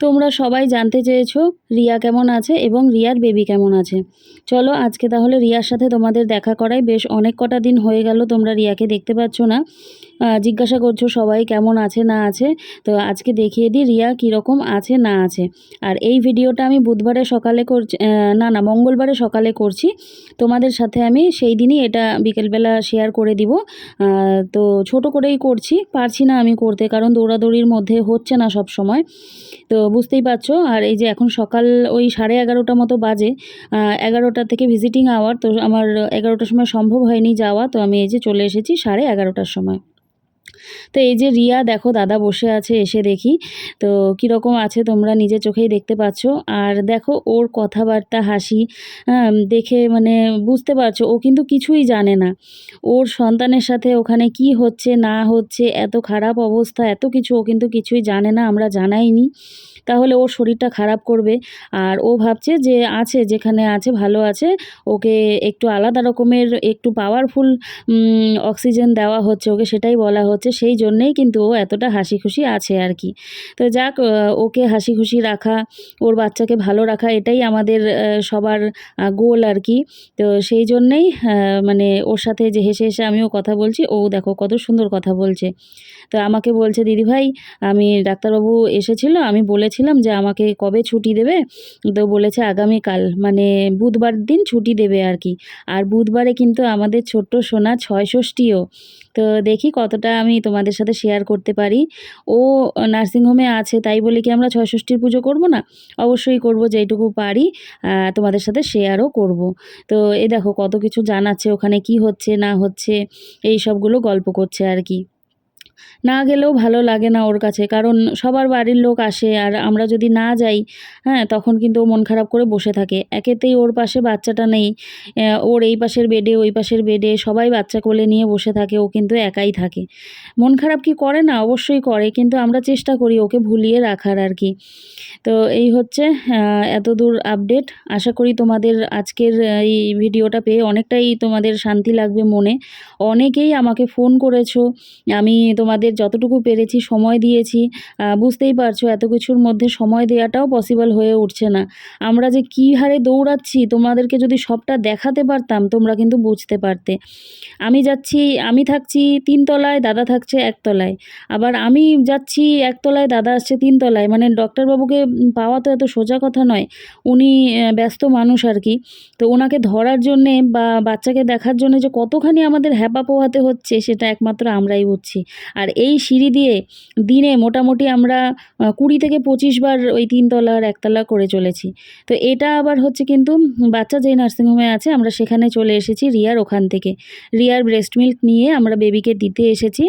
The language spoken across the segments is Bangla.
তোমরা সবাই জানতে চেয়েছো রিয়া কেমন আছে এবং রিয়ার বেবি কেমন আছে। চলো আজকে তাহলে রিয়ার সাথে তোমাদের দেখা করাই। বেশ অনেক কটা দিন হয়ে গেল তোমরা রিয়াকে দেখতে পাচ্ছ না। জিজ্ঞাসা করছ সবাই কেমন আছে না আছে? তো আজকে দেখিয়ে দিই রিয়া কীরকম আছে না আছে। আর এই ভিডিওটা আমি বুধবারে সকালে করছি না না, মঙ্গলবারে সকালে করছি। তোমাদের সাথে আমি সেই দিনই এটা বিকেলবেলা শেয়ার করে দিব। তো ছোট করেই করছি, পারছি না আমি করতে কারণ দৌড়াদৌড়ির মধ্যে হচ্ছে না সব সময়। তো বুঝতেই পারছ, আর এই যে এখন সকাল ওই সাড়ে এগারোটা মতো বাজে এগারোটা থেকে ভিজিটিং আওয়ার তো আমার এগারোটার সময় সম্ভব হয়নি যাওয়া, তো আমি এই যে চলে এসেছি সাড়ে এগারোটার সময়। তো এই যে রিয়া, দেখো দাদা বসে আছে, এসে দেখি। তো কীরকম আছে তোমরা নিজে চোখেই দেখতে পাচ্ছ। আর দেখো ওর কথাবার্তা, হাসি দেখে মানে বুঝতে পারছ, ও কিন্তু কিছুই জানে না। ওর সন্তানের সাথে ওখানে কি হচ্ছে, না হচ্ছে, এত খারাপ অবস্থা, এত কিছু ও কিন্তু কিছুই জানে না, আমরা জানাইনি। তাহলে ওর শরীরটা খারাপ করবে। আর ও ভাবছে যে আছে, যেখানে আছে, ভালো আছে। ওকে একটু আলাদা রকমের একটু পাওয়ারফুল অক্সিজেন দেওয়া হচ্ছে, ওকে সেটাই বলা হচ্ছে। সেই জন্যেই কিন্তু ও এতটা হাসি খুশি আছে আর কি। তো যাক ওকে হাসি খুশি রাখা, ওর বাচ্চাকে ভালো রাখা, এটাই আমাদের সবার গোল আর কি। তো সেই জন্যেই মানে ওর সাথে যে হেসে হেসে আমিও কথা বলছি। ও দেখো কত সুন্দর কথা বলছে। তো আমাকে বলছে দিদিভাই আমি ডাক্তারবাবু এসেছিল, আমি বলেছিলাম যে আমাকে কবে ছুটি দেবে? তো বলেছে আগামীকাল মানে বুধবার দিন ছুটি দেবে আর কি। আর বুধবারে কিন্তু আমাদের ছোট্ট সোনা ছয় ষষ্ঠীও তো দেখি কতটা আমি তোমাদের সাথে শেয়ার করতে পারি। ও নার্সিংহোমে আছে, তাই বলে কি আমরা ছয় ষষ্ঠীর পুজো করব না? অবশ্যই করব, যেইটুকু পারি তোমাদের সাথে শেয়ারও করব। তো এই দেখো কত কিছু জানাচ্ছে, ওখানে কি হচ্ছে, না হচ্ছে, এই সবগুলো গল্প করছে আর কি। না গেলেও ভালো লাগে না ওর কাছে। কারণ সবার বাড়ির লোক আসে আর আমরা যদি না যাই হ্যাঁ তখন কিন্তু ও মন খারাপ করে বসে থাকে। একেতেই ওর পাশে বাচ্চাটা নেই ওর এই পাশের বেডে ওই পাশের বেডে সবাই বাচ্চা কোলে নিয়ে বসে থাকে ও কিন্তু একাই থাকে। মন খারাপ কি করে? না অবশ্যই করে কিন্তু আমরা চেষ্টা করি ওকে ভুলিয়ে রাখার আর কি। তো এই হচ্ছে আহ, এতদূর আপডেট। আশা করি তোমাদের আজকের এই ভিডিওটা পেয়ে অনেকটাই তোমাদের শান্তি লাগবে মনে। অনেকেই আমাকে ফোন করেছ আমি তোমাদের যতটুকু পেরেছি সময় দিয়েছি বুঝতেই পারছ এত কিছুর মধ্যে সময় দেওয়াটাও পসিবল হয়ে উঠছে না। আমরা যে কী হারে দৌড়াচ্ছি, তোমাদেরকে যদি সবটা দেখাতে পারতাম, তোমরা কিন্তু বুঝতে পারতে। আমি যাচ্ছি, আমি থাকছি তিনতলায়, দাদা থাকছে একতলায়। আবার আমি যাচ্ছি একতলায়, দাদা আসছে তিনতলায়। মানে ডক্টরবাবুকে পাওয়া তো এত সোজা কথা নয়, উনি ব্যস্ত মানুষ আর কি। তো ওনাকে ধরার জন্যে বা বাচ্চাকে দেখার জন্য যে কতখানি আমাদের হ্যাপা পোহাতে হচ্ছে, সেটা একমাত্র আমরাই বুঝছি আর এই সিঁড়ি দিয়ে দিনে মোটামুটি আমরা কুড়ি থেকে পঁচিশ বার ওই তিনতলার একতলা করে চলেছি। তো এটা আবার হচ্ছে কিন্তু বাচ্চা যেই নার্সিংহোমে আছে, আমরা সেখানে চলে এসেছি রিয়ার ওখান থেকে। রিয়ার ব্রেস্ট মিল্ক নিয়ে আমরা বেবিকে দিতে এসেছি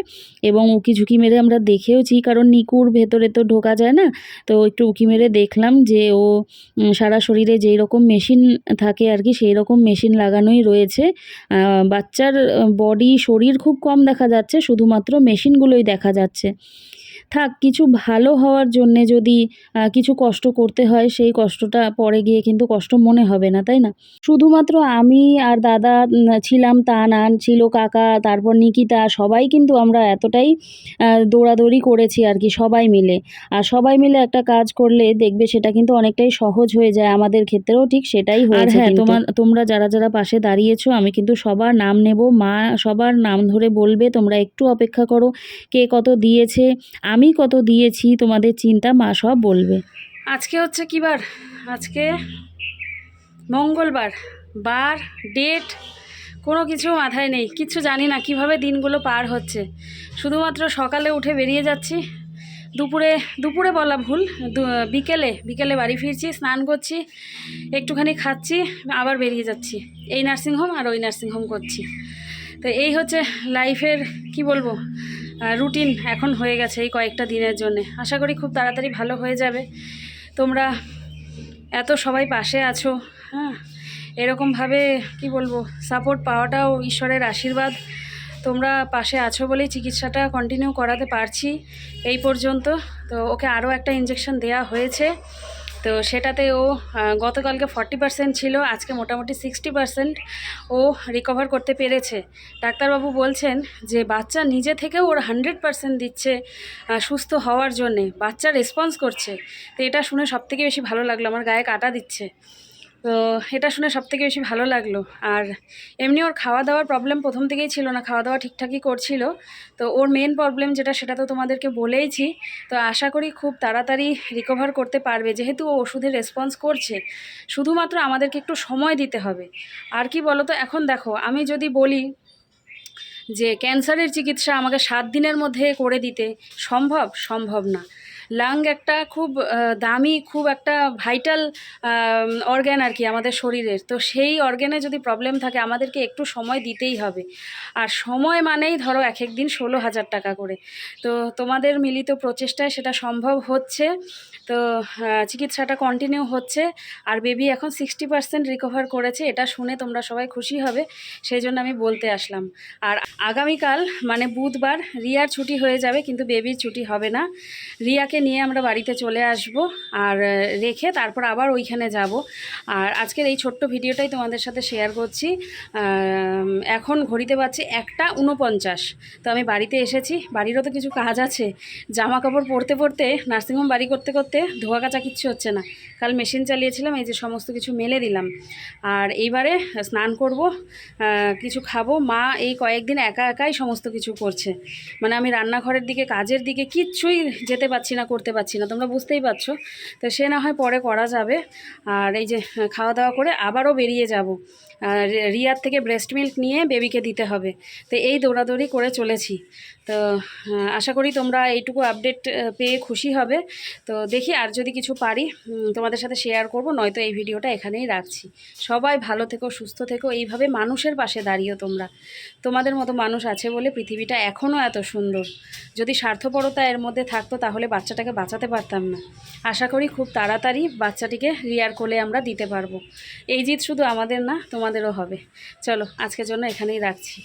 এবং উকি ঝুঁকি মেরে আমরা দেখেওছি, কারণ নিকুর ভেতরে তো ঢোকা যায় না। তো একটু উকি মেরে দেখলাম যে ও সারা শরীরে যেই রকম মেশিন থাকে আর কি, সেই রকম মেশিন লাগানোই রয়েছে। বাচ্চার বডি শরীর খুব কম দেখা যাচ্ছে, শুধুমাত্র মেশিনগুলোই দেখা যাচ্ছে। থাক কিছু ভালো হওয়ার জন্যে যদি কিছু কষ্ট করতে হয় সেই কষ্টটা পরে গিয়ে কিন্তু কষ্ট মনে হবে না তাই না? শুধুমাত্র আমি আর দাদা ছিলাম তা না ছিল কাকা তারপর নিকিতা সবাই কিন্তু আমরা এতটাই দৌড়াদৌড়ি করেছি আর কি সবাই মিলে। আর সবাই মিলে একটা কাজ করলে দেখবে সেটা কিন্তু অনেকটাই সহজ হয়ে যায় আমাদের ক্ষেত্রেও ঠিক সেটাই হয়েছে হ্যাঁ তোমার তোমরা যারা যারা পাশে দাঁড়িয়েছো আমি কিন্তু সবার নাম নেব মা সবার নাম ধরে বলবে তোমরা একটু অপেক্ষা করো কে কত দিয়েছে আমি কত দিয়েছি, তোমাদের চিন্তা মা সব বলবে। আজকে হচ্ছে কি বার? আজকে মঙ্গলবার। বার, ডেট, কোনো কিছু মাথায় নেই। কিছু জানি না কীভাবে দিনগুলো পার হচ্ছে। শুধুমাত্র সকালে উঠে বেরিয়ে যাচ্ছি। দুপুরে দুপুরে বলা ভুল বিকেলে বিকেলে বাড়ি ফিরছি, স্নান করছি, একটুখানি খাচ্ছি, আবার বেরিয়ে যাচ্ছি। এই নার্সিংহোম আর ওই নার্সিংহোম করছি। তো এই হচ্ছে লাইফের কি বলব? রুটিন এখন হয়ে গেছে এই কয়েকটা দিনের জন্যে। আশা করি খুব তাড়াতাড়ি ভালো হয়ে যাবে। তোমরা এত সবাই পাশে আছো হ্যাঁ? এরকমভাবে, কি বলব সাপোর্ট পাওয়াটাও ঈশ্বরের আশীর্বাদ। তোমরা পাশে আছো বলেই চিকিৎসাটা কন্টিনিউ করাতে পারছি এই পর্যন্ত। তো ওকে আরও একটা ইঞ্জেকশন দেওয়া হয়েছে। তো সেটাতে ও গতকালকে ফর্টি পার্সেন্ট ছিল, আজকে মোটামুটি সিক্সটি পার্সেন্ট ও রিকভার করতে পেরেছে। ডাক্তারবাবু বলছেন যে বাচ্চা নিজে থেকেও ওর হান্ড্রেড পার্সেন্ট দিচ্ছে সুস্থ হওয়ার জন্যে। বাচ্চা রেসপন্স করছে। তো এটা শুনে সবথেকে বেশি ভালো লাগল, আমার গায়ে কাটা দিচ্ছে। তো এটা শুনে সব থেকে বেশি ভালো লাগল। আর এমনি ওর খাওয়া দাওয়ার প্রবলেম প্রথম থেকেই ছিল না খাওয়া দাওয়া ঠিকঠাকই করছিল। তো ওর মেন প্রবলেম যেটা, সেটা তো তোমাদেরকে বলেইছি। তো আশা করি খুব তাড়াতাড়ি রিকভার করতে পারবে। যেহেতু ও ওষুধের রেসপন্স করছে, শুধুমাত্র আমাদেরকে একটু সময় দিতে হবে। আর কি বলো তো এখন দেখো, আমি যদি বলি যে ক্যান্সারের চিকিৎসা আমাকে সাত দিনের মধ্যে করে দিতে, সম্ভব? সম্ভব না। লাং একটা খুব দামি, খুব একটা ভাইটাল অর্গ্যান আর কি আমাদের শরীরের। তো সেই অর্গ্যানে যদি প্রবলেম থাকে, আমাদেরকে একটু সময় দিতেই হবে। আর সময় মানেই ধরো এক এক দিন ষোলো হাজার টাকা করে। তো তোমাদের মিলিত প্রচেষ্টায় সেটা সম্ভব হচ্ছে। তো চিকিৎসাটা কন্টিনিউ হচ্ছে। আর বেবি এখন সিক্সটি পার্সেন্ট রিকভার করেছে, এটা শুনে তোমরা সবাই খুশি হবে, সেই জন্য আমি বলতে আসলাম। আর আগামীকাল মানে বুধবার, রিয়ার ছুটি হয়ে যাবে, কিন্তু বেবির ছুটি হবে না। রিয়াকে নিয়ে আমরা বাড়িতে চলে আসব, আর রেখে তারপর আবার ওইখানে যাব। আর আজকের এই ছোট্ট ভিডিওটাই তোমাদের সাথে শেয়ার করছি। এখন ঘড়িতে পাচ্ছি একটা উনপঞ্চাশ তো আমি বাড়িতে এসেছি, বাড়িরও তো কিছু কাজ আছে। জামা কাপড় পরতে পরতে নার্সিংহোম বাড়ি করতে করতে ধোয়া কাচা কিচ্ছু হচ্ছে না। কাল মেশিন চালিয়েছিলাম, এই যে সমস্ত কিছু মেলে দিলাম। আর এইবারে স্নান করব কিছু খাব। মা এই কয়েকদিন একা একাই সমস্ত কিছু করছে। মানে আমি রান্নাঘরের দিকে, কাজের দিকে কিচ্ছুই যেতে পারছি না, করতে পারছি না। তোমরা বুঝতেই পারছ। তো সে না হয় পরে করা যাবে। আর এই যে, খাওয়া দাওয়া করে আবারও বেরিয়ে যাব। রিয়ার থেকে ব্রেস্ট মিল্ক নিয়ে বেবিকে দিতে হবে। তো এই দৌড়াদৌড়ি করে চলেছি। তো আশা করি তোমরা এইটুকু আপডেট পেয়ে খুশি হবে। তো দেখি আর যদি কিছু পারি তোমাদের সাথে শেয়ার করব, নয়তো এই ভিডিওটা এখানেই রাখছি। সবাই ভালো থেকো, সুস্থ থেকো, এইভাবে মানুষের পাশে দাঁড়িয়েও তোমরা। তোমাদের মতো মানুষ আছে বলে পৃথিবীটা এখনও এত সুন্দর। যদি স্বার্থপরতা এর মধ্যে থাকতো তাহলে বাচ্চাটাকে বাঁচাতে পারতাম না। আশা করি খুব তাড়াতাড়ি বাচ্চাটিকে রিয়ার কোলে আমরা দিতে পারব। এই জিত শুধু আমাদের না তোমাদেরও হবে। চলো, আজকের জন্য এখানেই রাখছি।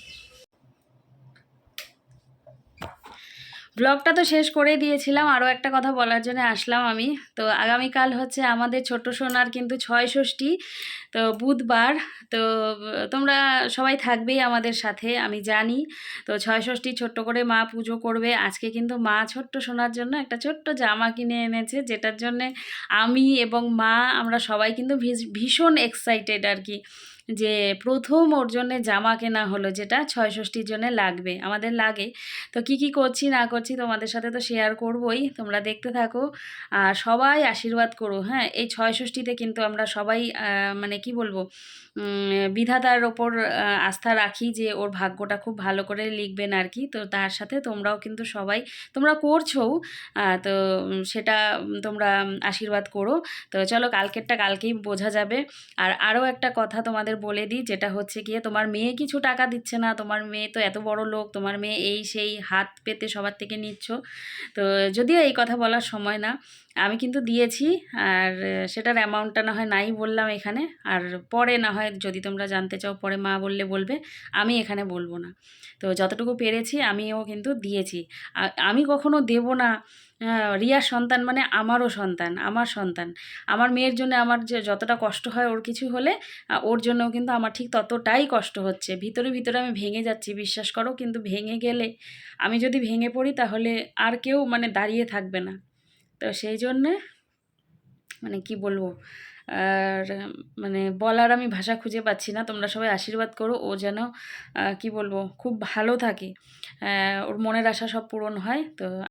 ব্লগটা তো শেষ করে দিয়েছিলাম, আরও একটা কথা বলার জন্য আসলাম আমি। তো আগামীকাল হচ্ছে আমাদের ছোট্ট সোনার কিন্তু ছয় ষষ্ঠী, তো বুধবার। তো তোমরা সবাই থাকবেই আমাদের সাথে, আমি জানি। তো ছয় ষষ্ঠী ছোট্ট করে মা পুজো করবে। আজকে কিন্তু মা ছোট্ট সোনার জন্য একটা ছোট্ট জামা কিনে এনেছে, যেটার জন্যে আমি এবং মা, আমরা সবাই কিন্তু ভীষ- ভীষণ এক্সাইটেড আর কি। যে প্রথম ওর জন্যে জামা কেনা হলো যেটা ছয় ষষ্ঠীর জন্য লাগবে, আমাদের লাগে। তো কি কি করছি, না করছি তোমাদের সাথে তো শেয়ার করবই, তোমরা দেখতে থাকো। আর সবাই আশীর্বাদ করো হ্যাঁ? এই ছয় ষষ্ঠীতে কিন্তু আমরা সবাই মানে কি বলব বিধাতার ওপর আস্থা রাখি যে ওর ভাগ্যটা খুব ভালো করে লিখবেন আর কি তো তার সাথে তোমরাও কিন্তু সবাই তোমরা করছোও আহ, তো সেটা তোমরা আশীর্বাদ করো। তো চলো কালকেরটা কালকেই বোঝা যাবে। আর আরও একটা কথা তোমাদের বলে দিই যেটা হচ্ছে গিয়ে তোমার মেয়ে কিছু টাকা দিচ্ছে না তোমার মেয়ে তো এত বড় লোক তোমার মেয়ে এই সেই হাত পেতে সবার থেকে নিচ্ছ। তো যদিও এই কথা বলার সময় না আমি কিন্তু দিয়েছি আর সেটার অ্যামাউন্টটা না হয় নাই বললাম এখানে। আর পরে না হয় যদি তোমরা জানতে চাও, পরে মা বললে বলবে, আমি এখানে বলব না। তো যতটুকু পেরেছি, আমিও কিন্তু দিয়েছি। আমি কখনো দেব না রিয়ার সন্তান মানে আমারও সন্তান, আমার সন্তান। আমার মেয়ের জন্য আমার যে যতটা কষ্ট হয় ওর কিছু হলে ওর জন্যও কিন্তু আমার ঠিক ততটাই কষ্ট হচ্ছে। ভিতরে ভিতরে আমি ভেঙে যাচ্ছি, বিশ্বাস করো, কিন্তু ভেঙে গেলে, আমি যদি ভেঙে পড়ি তাহলে আর কেউ মানে দাঁড়িয়ে থাকবে না। তো সেই জন্যে মানে কি বলব, আর মানে বলার আমি ভাষা খুঁজে পাচ্ছি না। তোমরা সবাই আশীর্বাদ করো, ও যেন কি বলব, খুব ভালো থাকে। ওর মনের আশা সব পূরণ হয়। তো